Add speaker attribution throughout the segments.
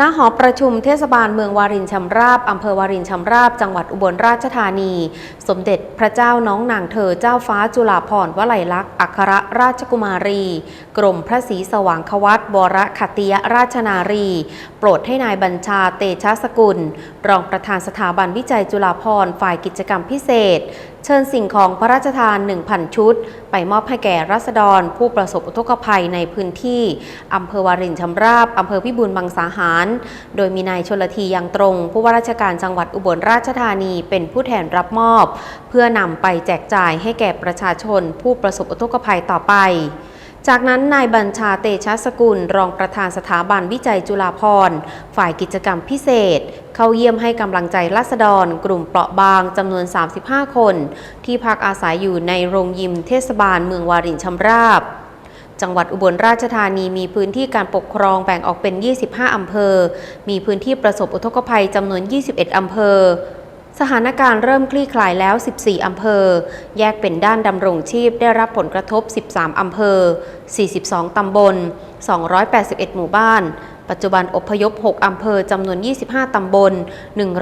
Speaker 1: ณหอประชุมเทศบาลเมืองวารินชำราบอำเภอวารินชำราบ จังหวัดอุบลราชธานี สมเด็จพระเจ้าน้องนางเธอเจ้าฟ้าจุฬาภรณ์วลัยลักษณ์อัครราชกุมารี กรมพระศรีสว่างควัตวรขัตติยราชนารี โปรดให้นายบัญชาเตชะสกุล รองประธานสถาบันวิจัยจุฬาภรณ์ฝ่ายกิจกรรมพิเศษ เชิญสิ่งของพระราชทาน 1,000 ชุด ไปมอบให้แก่รัษฎร ผู้ประสบอุทกภัยในพื้นที่อำเภอวารินชำราบอำเภอพิบูลมังสาหาร โดยมีนายชลทียังตรง ผู้ว่าราชการจังหวัดอุบลราชธานีเป็นผู้แทนรับมอบ เพื่อนำไปแจกจ่ายให้แก่ประชาชน ผู้ประสบอุทกภัยต่อไป จากนั้นนายบัญชาเตชะสกุล รองประธานสถาบันวิจัยจุฬาภรณ์ ฝ่ายกิจกรรมพิเศษ เข้าเยี่ยมให้กำลังใจรัษฎร กลุ่มเปราะบางจำนวน 35 คน ที่พักอาศัยอยู่ในโรงยิมเทศบาลเมืองวารินชำราบจังหวัดอุบลราชธานีมีพื้นที่การปกครองแบ่งออกเป็น 25 อำเภอ มีพื้นที่ประสบอุทกภัยจำนวน 21 อำเภอ สถานการณ์เริ่มคลี่คลายแล้ว 14 อำเภอ แยกเป็นด้านดำรงชีพได้รับผลกระทบ 13 อำเภอ 42 ตำบล 281 หมู่บ้าน ปัจจุบันอพยพ 6 อำเภอจำนวน 25 ตำบล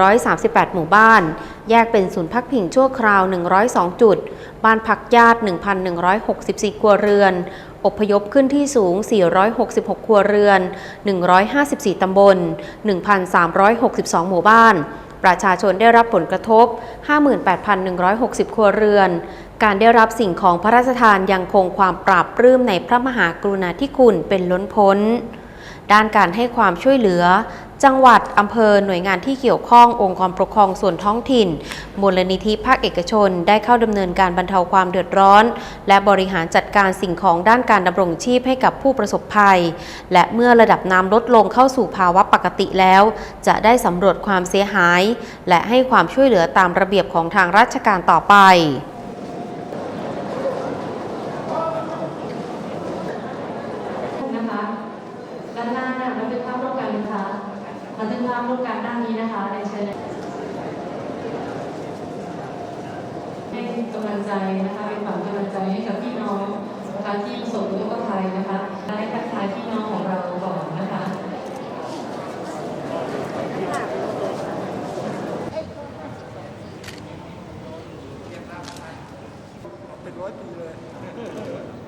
Speaker 1: 138 หมู่บ้าน แยกเป็นศูนย์พักพิงชั่วคราว 102 จุด บ้านพักญาติ 1,164 ครัวเรือน อพยพขึ้นที่สูง 466 ครัวเรือน 154 ตำบล 1,362 หมู่บ้าน ประชาชนได้รับผลกระทบ 58,160 ครัวเรือน การได้รับสิ่งของพระราชทานยังคงความปราบปลื้มในพระมหากรุณาธิคุณเป็นล้นพ้น ด้านการให้ความช่วยเหลือ จังหวัดอำเภอหน่วยงานที่เกี่ยวข้ององค์กรปกครองส่วนท้องถิ่น มูลนิธิภาคเอกชน ได้เข้าดำเนินการบรรเทาความเดือดร้อน และบริหารจัดการสิ่งของด้านการดำรงชีพให้กับผู้ประสบภัย และเมื่อระดับน้ำลดลงเข้าสู่ภาวะปกติแล้ว จะได้สำรวจความเสียหาย และให้ความช่วยเหลือตามระเบียบของทางราชการต่อไป
Speaker 2: นะคะด้านหน้าเนี่ยบันภาพร่วมกันนะคะ บันทึกภาพร่วมกันด้านนี้นะคะในเชิญให้กำลังใจนะคะเป็นฝันกำลังใจให้กับพี่น้องนะคะที่ประสบอุทกภัยนะคะให้ทักทายพี่น้องของเราก่อนนะคะเป็นร้อยปีเลย